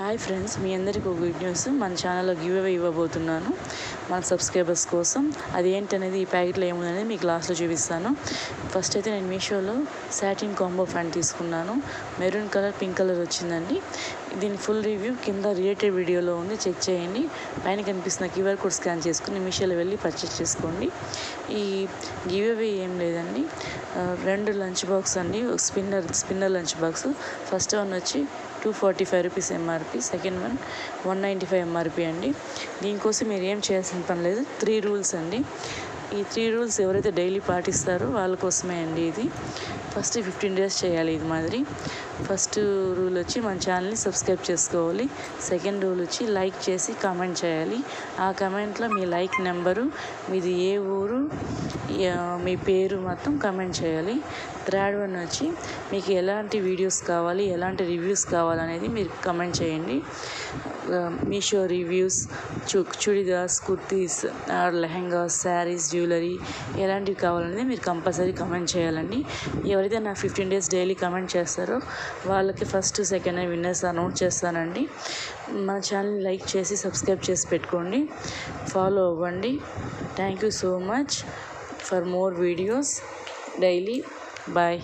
Hi friends మీ అందరికీ ఒక good news. మన ఛానల్లో గివ్ అవే ఇవ్వబోతున్నాను. మన సబ్స్క్రైబర్స్ కోసం అది ఏంటనేది ఈ ప్యాకెట్లో ఏముందనేది మీకు లాస్ట్లో చూపిస్తాను. ఫస్ట్ అయితే నేను మీషోలో సాటిన్ కాంబో ఫ్యాంట్ తీసుకున్నాను. మెరూన్ కలర్ పింక్ కలర్ వచ్చిందండి. దీని ఫుల్ రివ్యూ కింద రిలేటెడ్ వీడియోలో ఉంది. చెక్ చేయండి. పైన కనిపిస్తున్న క్యూఆర్ కోడ్ స్కాన్ చేసుకుని మీషోలో వెళ్ళి పర్చేస్ చేసుకోండి. ఈ గివ్ అవే ఏం లేదండి. రెండు లంచ్ బాక్స్ అండి. Spinner spinner lunch box. First one వచ్చి two forty five rupees MRP second one one ninety five MRP అండి. దీనికోసం మీరు ఏం చేయాల్సిన పని లేదు. త్రీ రూల్స్ అండి. ఈ త్రీ రూల్స్ ఎవరైతే డైలీ పాటిస్తారో వాళ్ళ కోసమే అండి ఇది. ఫస్ట్ ఫిఫ్టీన్ డేస్ చేయాలి ఇది మాదిరి. ఫస్ట్ రూల్ వచ్చి మన ఛానల్ని సబ్స్క్రైబ్ చేసుకోవాలి. సెకండ్ రూల్ వచ్చి లైక్ చేసి కామెంట్ చేయాలి. ఆ కమెంట్లో మీ లైక్ నెంబరు మీది ఏ ఊరు మీ పేరు మాత్రం కమెంట్ చేయాలి. థర్డ్ వన్ వచ్చి మీకు ఎలాంటి వీడియోస్ కావాలి ఎలాంటి రివ్యూస్ కావాలనేది మీరు కమెంట్ చేయండి. మీషో రివ్యూస్ చు చుడిదార్స్ కుర్తీస్ ఆర్ లెహంగాస్ శారీస్ జ్యువెలరీ ఎలాంటివి కావాలనేది మీరు కంపల్సరీ కమెంట్ చేయాలండి. ఎవరైతే నా ఫిఫ్టీన్ డేస్ డైలీ కమెంట్ చేస్తారో వాళ్ళకి ఫస్ట్ సెకండ్ విన్నర్స్ అనౌన్స్ చేస్తానండి. మన ఛానల్ని లైక్ చేసి సబ్స్క్రైబ్ చేసి పెట్టుకోండి. ఫాలో అవ్వండి. Thank you so much for more videos daily bye